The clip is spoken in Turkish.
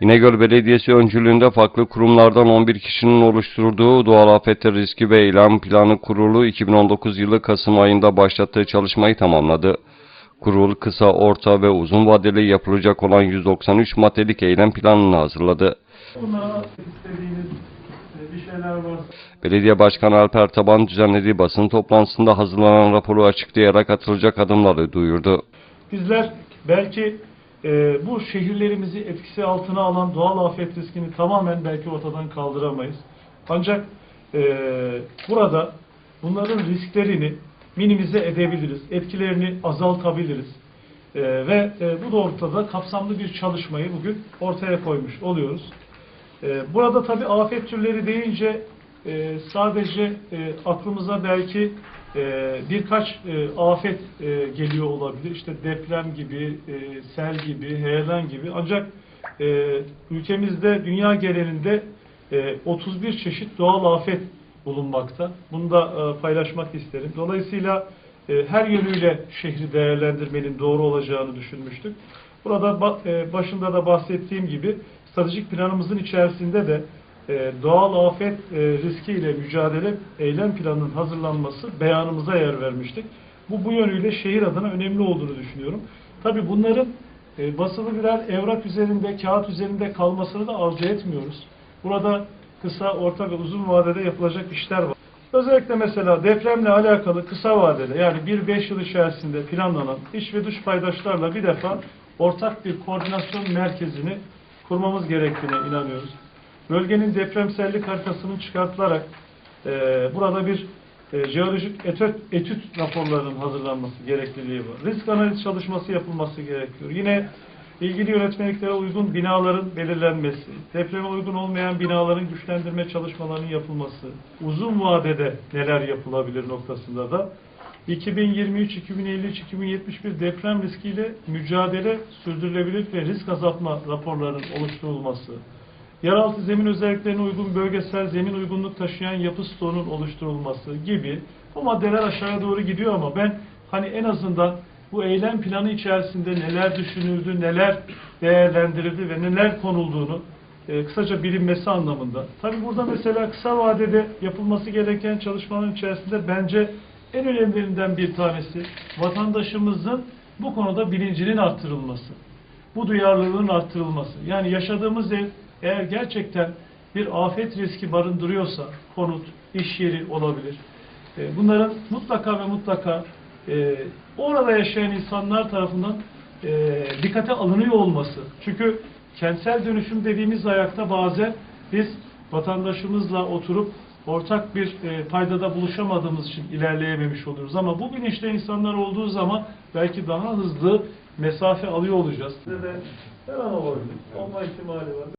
İnegöl Belediyesi öncülüğünde farklı kurumlardan 11 kişinin oluşturduğu doğal afetler riski ve eylem planı kurulu 2019 yılı Kasım ayında başlattığı çalışmayı tamamladı. Kurul kısa, orta ve uzun vadeli yapılacak olan 193 maddelik eylem planını hazırladı. Bunlara istediğiniz e, bir şeyler var. Belediye Başkanı Alper Taban düzenlediği basın toplantısında hazırlanan raporu açıklayarak atılacak adımları duyurdu. Bizler belki e, bu şehirlerimizi etkisi altına alan doğal afet riskini tamamen belki ortadan kaldıramayız. Ancak e, burada bunların risklerini minimize edebiliriz, etkilerini azaltabiliriz. E, ve e, bu doğrultuda kapsamlı bir çalışmayı bugün ortaya koymuş oluyoruz. E, burada tabii afet türleri deyince e, sadece e, aklımıza belki e, birkaç e, afet e, geliyor olabilir. İşte deprem gibi, e, sel gibi, heyelan gibi. Ancak e, ülkemizde, dünya genelinde e, 31 çeşit doğal afet bulunmakta. Bunu da e, paylaşmak isterim. Dolayısıyla e, her yönüyle şehri değerlendirmenin doğru olacağını düşünmüştük. Burada e, başında da bahsettiğim gibi stratejik planımızın içerisinde de e, doğal afet e, riskiyle mücadele eylem planının hazırlanması beyanımıza yer vermiştik. Bu bu yönüyle şehir adına önemli olduğunu düşünüyorum. Tabii bunların e, basılı birer evrak üzerinde, kağıt üzerinde kalmasını da arzu etmiyoruz. Burada kısa, orta ve uzun vadede yapılacak işler var. Özellikle mesela depremle alakalı kısa vadede yani 1-5 yıl içerisinde planlanan iç ve dış paydaşlarla bir defa ortak bir koordinasyon merkezini kurmamız gerektiğine inanıyoruz. Bölgenin depremsellik haritasının çıkartılarak e, burada bir e, jeolojik etüt, etüt raporlarının hazırlanması gerekliliği var. Risk analiz çalışması yapılması gerekiyor. Yine ilgili yönetmeliklere uygun binaların belirlenmesi, depreme uygun olmayan binaların güçlendirme çalışmalarının yapılması, uzun vadede neler yapılabilir noktasında da 2023, 2053, 2071 deprem riskiyle mücadele sürdürülebilir ve risk azaltma raporlarının oluşturulması, yeraltı zemin özelliklerine uygun bölgesel zemin uygunluk taşıyan yapı stoğunun oluşturulması gibi bu maddeler aşağıya doğru gidiyor ama ben hani en azından bu eylem planı içerisinde neler düşünüldü, neler değerlendirildi ve neler konulduğunu e, kısaca bilinmesi anlamında. Tabi burada mesela kısa vadede yapılması gereken çalışmaların içerisinde bence en önemlilerinden bir tanesi vatandaşımızın bu konuda bilincinin arttırılması. Bu duyarlılığın arttırılması. Yani yaşadığımız ev eğer gerçekten bir afet riski barındırıyorsa konut, iş yeri olabilir. E, Bunların mutlaka ve mutlaka e, orada yaşayan insanlar tarafından e, dikkate alınıyor olması. Çünkü kentsel dönüşüm dediğimiz ayakta bazen biz vatandaşımızla oturup ortak bir e, paydada buluşamadığımız için ilerleyememiş oluyoruz. Ama bu bilinçte insanlar olduğu zaman belki daha hızlı mesafe alıyor olacağız. Size de her an olabilir. Olma ihtimali var.